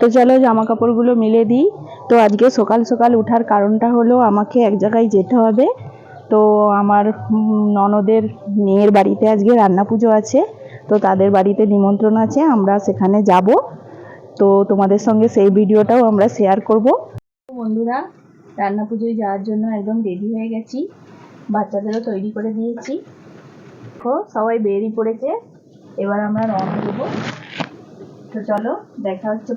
তো চলো জামা কাপড়গুলো মিলে দিই। তো আজকে সকাল সকাল ওঠার কারণটা হলো আমাকে এক জায়গায় যেতে হবে। তো আমার ননদের মেয়ের বাড়িতে আজকে রান্না পুজো আছে। তো তাদের বাড়িতে নিমন্ত্রণ আছে, আমরা সেখানে যাব। তো তোমাদের সঙ্গে সেই ভিডিওটাও আমরা শেয়ার করব। বন্ধুরা, রান্না পুজোয় যাওয়ার জন্য একদম রেডি হয়ে গেছি। বাচ্চাদেরও তৈরি করে দিয়েছি। সবাই বেরিয়ে পড়েছে। এবার আমরা রওনা দেবো। তো চলো, দেখা হচ্ছে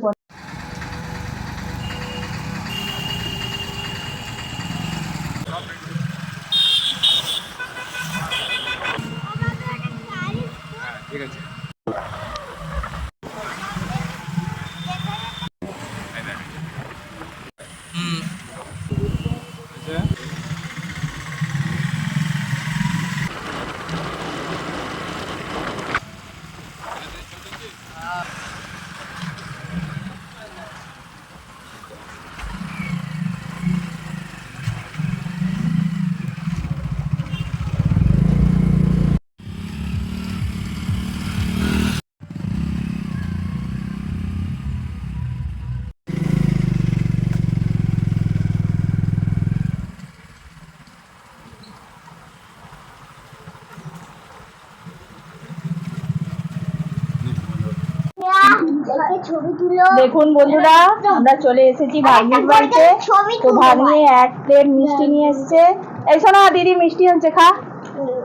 ছবি তুলো দেখুন বন্ধুরা আমরা চলে এসেছি ভাগ্নির বাড়িতে তো ভাগ্নি এক প্লেট মিষ্টি নিয়ে এসেছে এই শোনো দিদি মিষ্টি আনছে খা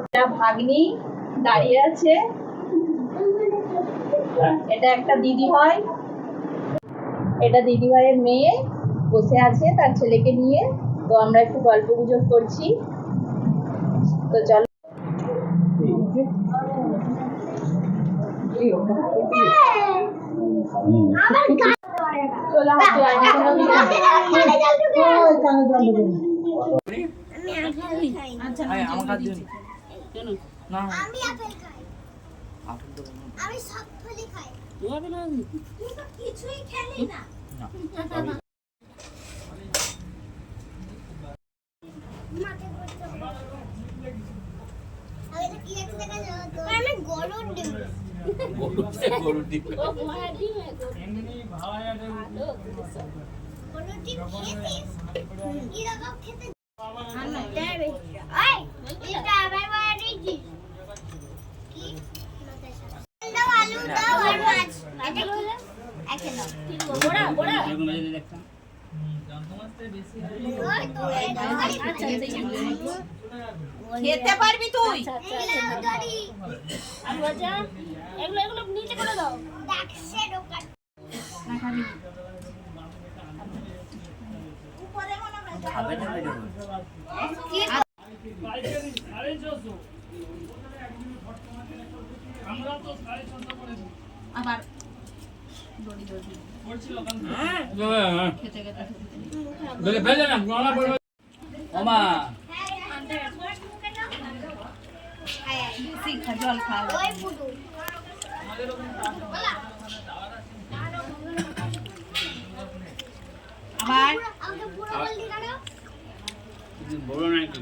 এটা ভাগ্নি দাঁড়িয়ে আছে এটা একটা দিদি হয় এটা দিদি ভাইয়ের মেয়ে বসে আছে তার ছেলেকে নিয়ে তো আমরা একটু গল্প গুজব করছি তো চলো আমি সব ফলই খাই কিছুই খেলি না। আমি গরুর ডিম গরুর ডিম খেতে? এই, এটা আবার বানিয়েছিস? কি? দাও, আলু দাও আর মাছ। এটা কি? একে দাও। ওই তো, এই দাও। খেতে পারবি তুই এই নাও দড়ি। এগুলো এগুলো নিচে করে দাও দেখ, shadow cut। উপরে মনে হয় কি? আবার ওমা বেশি খা জল খা ওই বুড়ো। আবার আমাকে পুরো বললি কেন? বড় নাকি